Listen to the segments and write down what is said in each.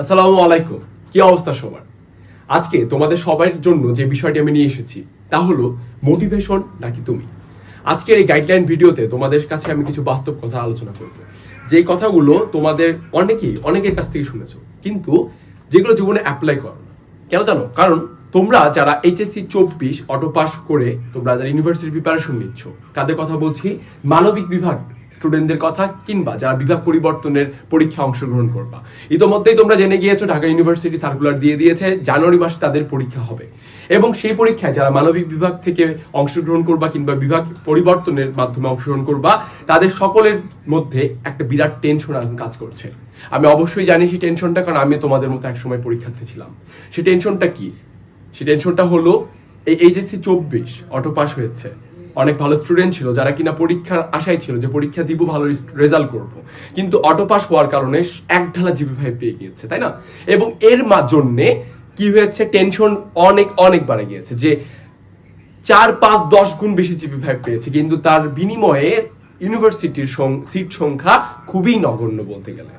আসসালামু আলাইকুম। কি অবস্থা সবার? আজকে তোমাদের সবার জন্য যে বিষয়টি আমি নিয়ে এসেছি, তা হলো মোটিভেশন নাকি তুমি? আজকের এই গাইডলাইন ভিডিওতে তোমাদের কাছে আমি কিছু বাস্তব কথা আলোচনা করব। যে কথাগুলো তোমাদের অনেকেই, অনেকের কাছ থেকে শুনেছো, কিন্তু যেগুলো জীবনে অ্যাপ্লাই করো না। কেন জানো? কারণ তোমরা যারা এইচএসসি চব্বিশ অটো পাস করে তোমরা যারা ইউনিভার্সিটি প্রিপারেশন নিচ্ছ, তাদের কথা বলছি মানবিক বিভাগ স্টুডেন্টদের কথা কিংবা যারা বিভাগ পরিবর্তনের পরীক্ষা অংশগ্রহণ করবা। ইতোমধ্যেই তোমরা জেনে গিয়েছো, ঢাকা ইউনিভার্সিটি সার্কুলার দিয়ে দিয়েছে, জানুয়ারি মাসে তাদের পরীক্ষা হবে। এবং সেই পরীক্ষায় যারা মানবিক বিভাগ থেকে অংশগ্রহণ করবা কিংবা বিভাগ পরিবর্তনের মাধ্যমে অংশগ্রহণ করবা, তাদের সকলের মধ্যে একটা বিরাট টেনশন এখন কাজ করছে। আমি অবশ্যই জানি সেই টেনশনটা কারণ আমি তোমাদের মতো একসময় পরীক্ষার্থী ছিলাম। সেই টেনশনটা কি? সেই টেনশনটা হলো, এই এইচএসসি চব্বিশ অটো পাস হয়েছে। অনেক ভালো স্টুডেন্ট ছিল, যারা কিনা পরীক্ষার আশায় ছিল যে পরীক্ষা দিব, ভালো রেজাল্ট করব। কিন্তু অটো পাস হওয়ার কারণে এক ঢালা জিপি ফাইভ পেয়ে গিয়েছে, তাই না? এবং এর জন্যে কি হয়েছে টেনশন অনেক অনেক বাড়ে গিয়েছে যে চার, পাঁচ, দশ গুণ বেশি জিপি ফাইভ পেয়েছে, কিন্তু তার বিনিময়ে ইউনিভার্সিটির সিট সংখ্যা খুবই নগণ্য বলতে গেলে।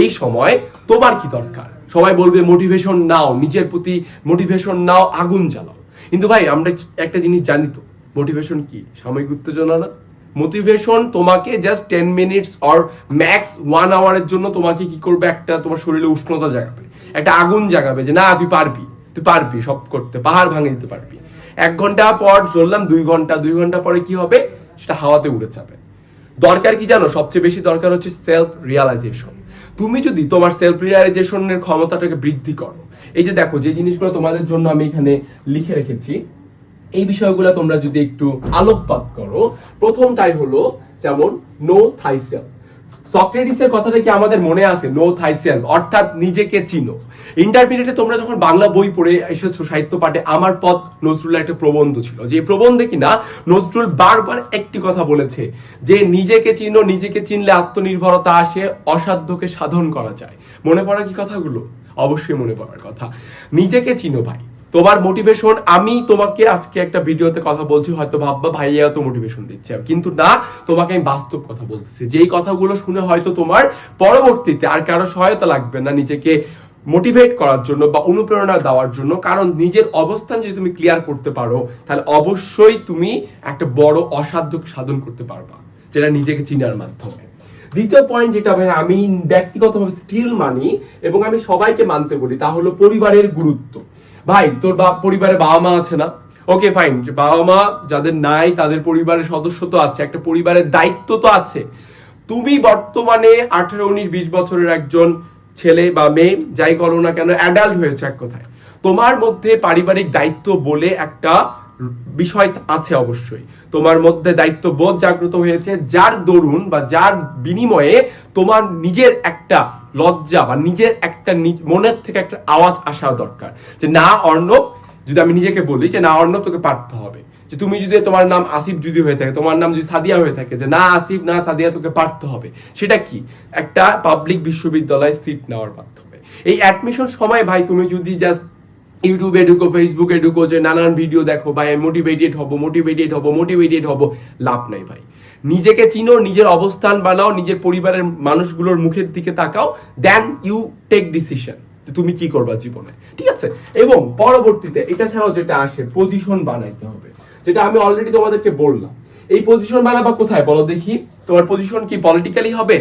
এই সময় তোমার কি দরকার? সবাই বলবে মোটিভেশন নাও, নিজের প্রতি মোটিভেশন নাও, আগুন জ্বালাও। কিন্তু ভাই, আমরা একটা জিনিস জানি তো মোটিভেশন কি? সাময়িক উত্তেজনা না? মোটিভেশন তোমাকে just ten minutes or max one আওয়ারের জন্য তোমাকে কি করবে? একটা তোমার শরীরে উষ্ণতা জাগাবে। একটা আগুন জাগাবে যে, না, তুই পারবি। তুই পারবি সব করতে। পাহাড় ভাঙে দিতে পারবি। এক ঘণ্টা পর চললাম, দুই ঘণ্টা দুই ঘণ্টা পরে কি হবে? সেটা হাওয়াতে উড়ে যাবে। দরকার কি জানো? সবচেয়ে বেশি দরকার হচ্ছে সেলফ রিয়ালাইজেশন তুমি যদি তোমার সেলফ রিয়ালাইজেশনের ক্ষমতাটাকে বৃদ্ধি করো, এই যে দেখো, যে জিনিসগুলো তোমাদের জন্য আমি এখানে লিখে রেখেছি এই বিষয়গুলো তোমরা যদি একটু আলোকপাত করো, প্রথমটাই হলো যেমন নো থাইসেল সক্রেটিসের কথাটা কি আমাদের মনে আছে? নো থাইসেল অর্থাৎ নিজেকে চিনো। ইন্টারমিডিয়েটে তোমরা যখন বাংলা বই পড়ে এসেছ সাহিত্য পাঠে, আমার পথ নজরুলের একটা প্রবন্ধ ছিল। যে প্রবন্ধে কিনা নজরুল বারবার একটি কথা বলেছে যে নিজেকে চিনো, নিজেকে চিনলে আত্মনির্ভরতা আসে, অসাধ্যকে সাধন করা যায়। মনে পড়া কি কথাগুলো? অবশ্যই মনে পড়ার কথা। নিজেকে চিনো ভাই। তোমার মোটিভেশন আমি তোমাকে আজকে একটা ভিডিওতে কথা বলছি, হয়তো ভাববা ভাইয়া তো মোটিভেশন দিচ্ছে। কিন্তু না, তোমাকে আমি বাস্তব কথা বলতেছি। যেই কথাগুলো শুনে হয়তো তোমার পরবর্তীতে আর কারও সহায়তা লাগবে না নিজেকে মোটিভেট করার জন্য বা অনুপ্রেরণা দেওয়ার জন্য, কারণ নিজের অবস্থান যদি তুমি ক্লিয়ার করতে পারো, তাহলে অবশ্যই তুমি একটা বড় অসাধ্য সাধন করতে পারবা, যেটা নিজেকে চিনার মাধ্যমে। দ্বিতীয় পয়েন্ট যেটা ভাই আমি ব্যক্তিগতভাবে স্টিল মানি এবং আমি সবাইকে মানতে বলি, তা হলো পরিবারের গুরুত্ব। ভাই, তোর বাপ পরিবারে বাবা মা আছে না? ওকে ফাইন বাবা মা যাদের নাই, তাদের পরিবারের সদস্য তো আছে, একটা পরিবারের দায়িত্ব তো আছে। তুমি বর্তমানে আঠেরো উনিশ বিশ বছরের একজন ছেলে বা মেয়ে, যাই করো না কেন অ্যাডাল্ট হয়েছে এক কথায়। তোমার মধ্যে পারিবারিক দায়িত্ব বলে একটা বিষয় আছে অবশ্যই। তোমার মধ্যে দায়িত্ববোধ জাগ্রত হয়েছে, যার দরুন বা যার বিনিময়ে তোমার নিজের একটা লজ্জা বা নিজের একটা মনের থেকে একটা আওয়াজ আসা দরকার। যে না, অর্ণব, যদি আমি নিজেকে বলি যে না, অর্ণব, তোকে পারতে হবে। যে তুমি যদি তোমার নাম আসিফ যদি হয়ে থাকে, তোমার নাম যদি সাদিয়া হয়ে থাকে, যে না, আসিফ, না, সাদিয়া, তোকে পারতে হবে। সেটা কি? একটা পাবলিক বিশ্ববিদ্যালয় সিট নেওয়ার মাধ্যমে। এই অ্যাডমিশন সময় ভাই, তুমি যদি জাস্ট ইউটিউবে ঢুকো ফেসবুকে ঢুকো, যে নানান ভিডিও দেখো, ভাই মোটিভেটেড হব মোটিভেটেড হব মোটিভেটেড হব, লাভ নাই ভাই। নিজেকে চিনো, নিজের অবস্থান বানাও, নিজের পরিবারের মানুষগুলোর মুখের দিকে তাকাও দেন ইউ টেক ডিসিশন তুমি কি করবা জীবনে, ঠিক আছে? এবং পরবর্তীতে এটা ছাড়াও যেটা আসে পজিশন বানাইতে হবে। যেটা আমি অলরেডি তোমাদেরকে বললাম। এই পজিশন বানাবা কোথায়? বলো দেখি। তোমার পজিশন কি পলিটিক্যালি হবে?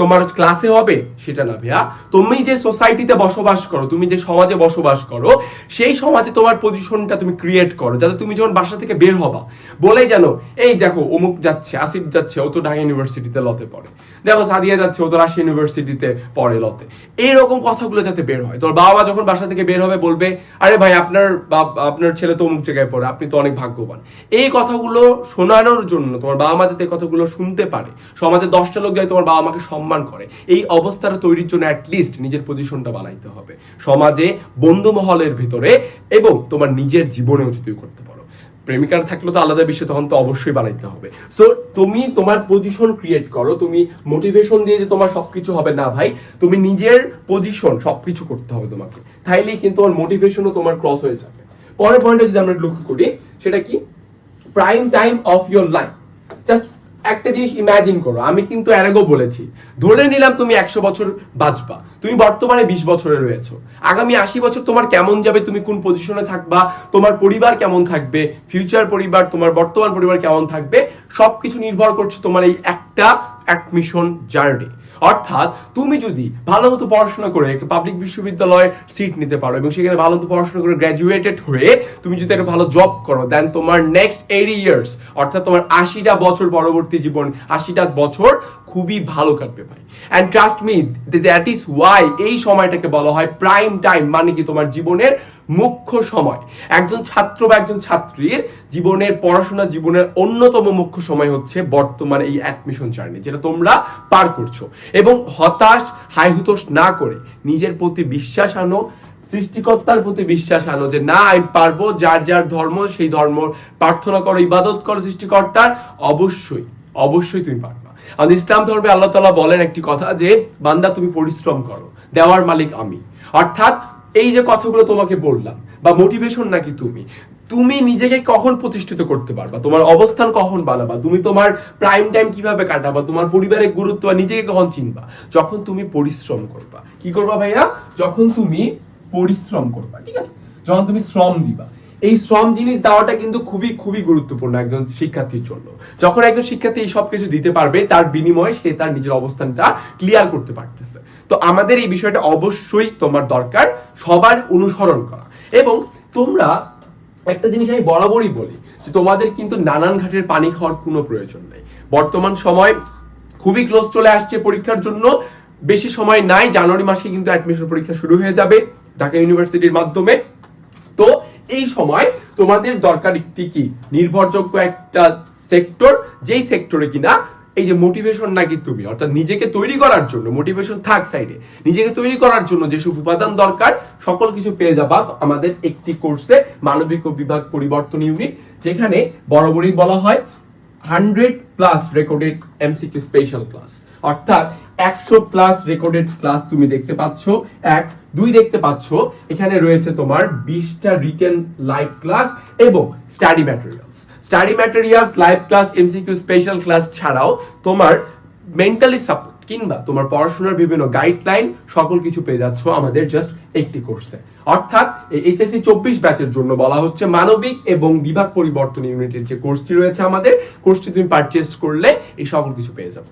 তোমার ক্লাসে হবে? সেটা না ভাইয়া। তুমি যে সোসাইটিতে বসবাস করো, তুমি যে সমাজে বসবাস করো, সেই সমাজে তোমার পজিশনটা তুমি ক্রিয়েট করো, যাতে তুমি যখন বাসা থেকে বের হবা, বলেই জানো এই দেখো, অমুক যাচ্ছে, আসিফ যাচ্ছে, ও তো ঢাকা ইউনিভার্সিটিতে লতে পড়ে। দেখো, সাদিয়া যাচ্ছে, ও তো রাশিয়া ইউনিভার্সিটিতে পড়ে লতে। এইরকম কথাগুলো যাতে বের হয়। তোর বাবা মা যখন বাসা থেকে বের হবে, বলবে, আরে ভাই, আপনার আপনার ছেলে তো অমুক জায়গায় পড়ে, আপনি তো অনেক ভাগ্যবান। এই কথাগুলো শোনানোর জন্য তোমার বাবা মা যাতে কথাগুলো শুনতে পারে সমাজে দশটা লোক যায় তোমার বাবা মাকে সম্মান করে। এই অবস্থাটা তৈরির জন্য অ্যাটলিস্ট নিজের পজিশনটা বানাইতে হবে। সমাজে বন্ধু মহলের ভিতরে এবং তোমার নিজের জীবনেও যদি করতে পারো। প্রেমিকার থাকলে তো আলাদা বিষয়, তখন তো অবশ্যই বানাইতে হবে। সো তুমি তোমার পজিশন ক্রিয়েট করো, তুমি মোটিভেশন দিয়ে যে তোমার সবকিছু হবে, না ভাই, তুমি নিজের পজিশন সবকিছু করতে হবে তোমাকে। তাইলেই কিন্তু তোমার মোটিভেশনও তোমার ক্রস হয়ে যাবে। পরের পয়েন্টে যদি আমরা লক্ষ্য করি, সেটা কি? Prime time of your life একটা জিনিস ইমাজিন করো, আমি কিন্তু আগেও বলেছি, ধরে নিলাম তুমি একশো বছর বাঁচবা, তুমি বর্তমানে বিশ বছরে রয়েছো, আগামী আশি বছর তোমার কেমন যাবে, তুমি কোন পজিশনে থাকবা, তোমার পরিবার কেমন থাকবে ফিউচার পরিবার, তোমার বর্তমান পরিবার কেমন থাকবে, সবকিছু নির্ভর করছে তোমার এই একটা অ্যাডমিশন জার্নি অর্থাৎ তুমি যদি ভালো মতো পড়াশোনা করে একটা পাবলিক বিশ্ববিদ্যালয়ে সিট নিতে পারো এবং সেখানে ভালো মতো পড়াশোনা করে গ্র্যাজুয়েটেড হয়ে তুমি যদি একটা ভালো জব করো দেন তোমার নেক্সট এইটি ইয়ার্স অর্থাৎ তোমার আশিটা বছর পরবর্তী জীবন, আশিটা বছর খুবই ভালো কাটবে ভাই। And trust me that is why এই সময়টাকে বলা হয় প্রাইম টাইম মানে কি তোমার জীবনের মুখ্য সময়। একজন ছাত্র বা একজন ছাত্রীর জীবনের পড়াশোনা জীবনের অন্যতম মুখ্য সময় হচ্ছে বর্তমানে এই অ্যাডমিশন জার্নি যেটা তোমরা পার করছ। এবং হতাশ, হাইহুতোষ না করে নিজের প্রতি বিশ্বাস আনো, সৃষ্টিকর্তার প্রতি বিশ্বাস আনো যে, না, আমি পারব, যার যার ধর্ম, সেই ধর্ম প্রার্থনা করো, ইবাদত করো সৃষ্টিকর্তার। অবশ্যই অবশ্যই তুমি পারবা। আমাদের ইসলাম ধর্মে আল্লাহ তালা বলেন একটি কথা যে, বান্দা, তুমি পরিশ্রম করো, দেওয়ার মালিক আমি। অর্থাৎ এই যে কথাগুলো তোমাকে বললাম, বা মোটিভেশন নাকি তুমি? তুমি নিজেকে কখন প্রতিষ্ঠিত করতে পারবা? তোমার অবস্থান কখন বানাবা তুমি তোমার প্রাইম টাইম কীভাবে কাটাবা? তোমার পরিবারের গুরুত্ব বা নিজেকে কখন চিনবা? যখন তুমি পরিশ্রম করবা। কি করবা ভাইয়া? যখন তুমি পরিশ্রম করবা, ঠিক আছে? যখন তুমি শ্রম দিবা। এই শ্রম জিনিস দেওয়াটা কিন্তু খুবই খুবই গুরুত্বপূর্ণ একজন শিক্ষার্থীর জন্য। যখন একজন শিক্ষার্থী এই সব কিছু দিতে পারবে, তার বিনিময়ে সে তার নিজের অবস্থানটা ক্লিয়ার করতে পারতেছে। তো আমাদের এই বিষয়টা অবশ্যই তোমার দরকার, সবার অনুসরণ করা। এবং তোমরা একটা জিনিস আমি বরাবরই বলি, যে তোমাদের কিন্তু নানান ঘাটের পানি খাওয়ার কোনো প্রয়োজন নেই। বর্তমান সময় খুবই ক্লোজ চলে আসছে পরীক্ষার জন্য। বেশি সময় নাই, জানুয়ারি মাসে কিন্তু অ্যাডমিশন পরীক্ষা শুরু হয়ে যাবে ঢাকা ইউনিভার্সিটির মাধ্যমে। তো এই সময় তোমাদের দরকার একটি কি? নির্ভরযোগ্য একটা সেক্টর যেই সেক্টরে কিনা এই যে মোটিভেশন নাকি তুমি? অর্থাৎ নিজেকে তৈরি করার জন্য মোটিভেশন থাক সাইডে নিজেকে তৈরি করার জন্য যেসব উপাদান দরকার, সকল কিছু পেয়ে যাবা আমাদের একটি কোর্সে মানবিক ও বিভাগ পরিবর্তন ইউনিট যেখানে বরাবরই বলা হয় hundred plus recorded MCQ special class অর্থাৎ একশো প্লাস রেকর্ডেড ক্লাস তুমি দেখতে পাচ্ছ। এক, দুই দেখতে পাচ্ছ। এখানে রয়েছে তোমার বিশটা রিটেন লাইভ ক্লাস এবং study materials study materials live class MCQ special class ছাড়াও তোমার মেন্টালি সাপোর্ট কিংবা তোমার পড়াশোনার বিভিন্ন গাইডলাইন সকল কিছু পেয়ে যাচ্ছ আমাদের জাস্ট একটি কোর্সে অর্থাৎ এইচএসসি চব্বিশ ব্যাচের জন্য বলা হচ্ছে মানবিক এবং বিভাগ পরিবর্তন ইউনিটের যে কোর্সটি রয়েছে আমাদের কোর্সটি তুমি পারচেস করলে এই সকল কিছু পেয়ে যাবে।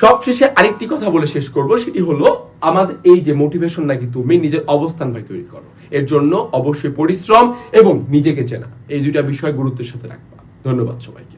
সবশেষে আরেকটি কথা বলে শেষ করব, সেটি হলো আমাদের এই যে মোটিভেশন নাকি তুমি নিজের অবস্থান ভাই তৈরি করো। এর জন্য অবশ্যই পরিশ্রম এবং নিজেকে চেনা। এই দুইটা বিষয় গুরুত্বের সাথে রাখবা। ধন্যবাদ সবাইকে।